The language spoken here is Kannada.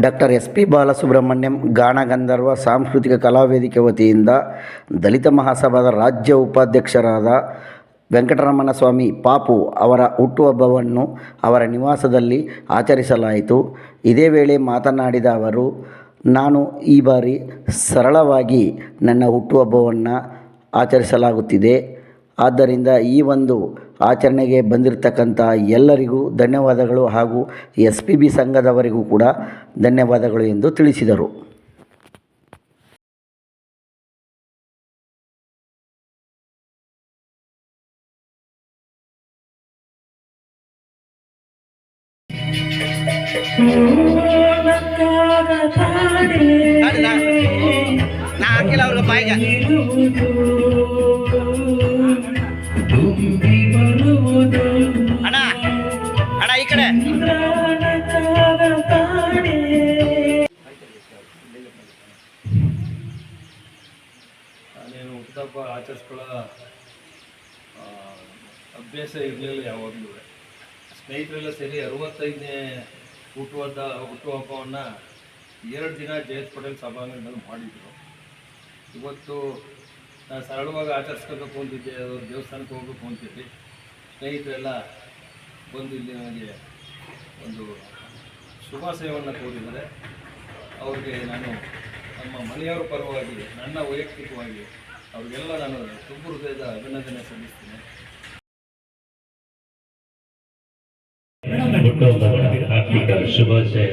Doctor S P Balasubrahmanyam Gaanagandharva Samskrutika Kalavedike ವತಿಯಿಂದ ದಲಿತ ಮಹಾಸಭಾದ ರಾಜ್ಯ ಉಪಾಧ್ಯಕ್ಷರಾದ ವೆಂಕಟರಮಣ ಸ್ವಾಮಿ ಪಾಪು ಅವರ ಹುಟ್ಟುಹಬ್ಬವನ್ನು ಅವರ ನಿವಾಸದಲ್ಲಿ ಆಚರಿಸಲಾಯಿತು. ಇದೇ ವೇಳೆ ಮಾತನಾಡಿದ ಅವರು, ನಾನು ಈ ಬಾರಿ ಸರಳವಾಗಿ ನನ್ನ ಹುಟ್ಟುಹಬ್ಬವನ್ನು ಆಚರಿಸಲಾಗುತ್ತಿದೆ. ಆದ್ದರಿಂದ ಈ ಒಂದು ಆಚರಣೆಗೆ ಬಂದಿರತಕ್ಕಂಥ ಎಲ್ಲರಿಗೂ ಧನ್ಯವಾದಗಳು ಹಾಗೂ ಎಸ್ ಪಿ ಬಿ ಸಂಘದವರಿಗೂ ಕೂಡ ಧನ್ಯವಾದಗಳು ಎಂದು ತಿಳಿಸಿದರು. ನಾ ಹಾಕಿಲ್ಲ ಅವ್ರಿಗೆ ಬಾಯಿಗೆ. ಕಡೆ. ನಾನೇನು ಹುಟ್ಟುಹಬ್ಬ ಆಚರಿಸ್ಕೊಳ್ಳೋ ಅಭ್ಯಾಸ ಇರಲಿಲ್ಲ ಯಾವಾಗಲೂ. ಸ್ನೇಹಿತರೆಲ್ಲ ಸೇರಿ ಅರವತ್ತೈದನೇ ಹುಟ್ಟುಹಬ್ಬ, ಹುಟ್ಟುಹಬ್ಬವನ್ನು ಎರಡು ದಿನ ಜಯಂತ್ ಪಟೇಲ್ ಸಭಾಂಗಣದಲ್ಲಿ ಮಾಡಿದ್ರು. ಇವತ್ತು ನಾನು ಸರಳವಾಗಿ ಆಚರಿಸ್ಕೋಬೇಕು ಅಂತಿದ್ದೆ ದೇವಸ್ಥಾನಕ್ಕೆ ಹೋಗಬೇಕು ಅಂತಿದ್ದೆ. ಸ್ನೇಹಿತರೆಲ್ಲ ಬಂದು ಇಲ್ಲಿ ನನಗೆ ಒಂದು ಶುಭಾಶಯವನ್ನು ಕೋರಿದರೆ, ಅವ್ರಿಗೆ ನಾನು ನಮ್ಮ ಮನೆಯವರ ಪರವಾಗಿ, ನನ್ನ ವೈಯಕ್ತಿಕವಾಗಿ ಅವರಿಗೆಲ್ಲ ನಾನು ತುಂಬ ಹೃದಯದ ಅಭಿನಂದನೆ ಸಲ್ಲಿಸ್ತೇನೆ. ಶುಭಾಶಯ.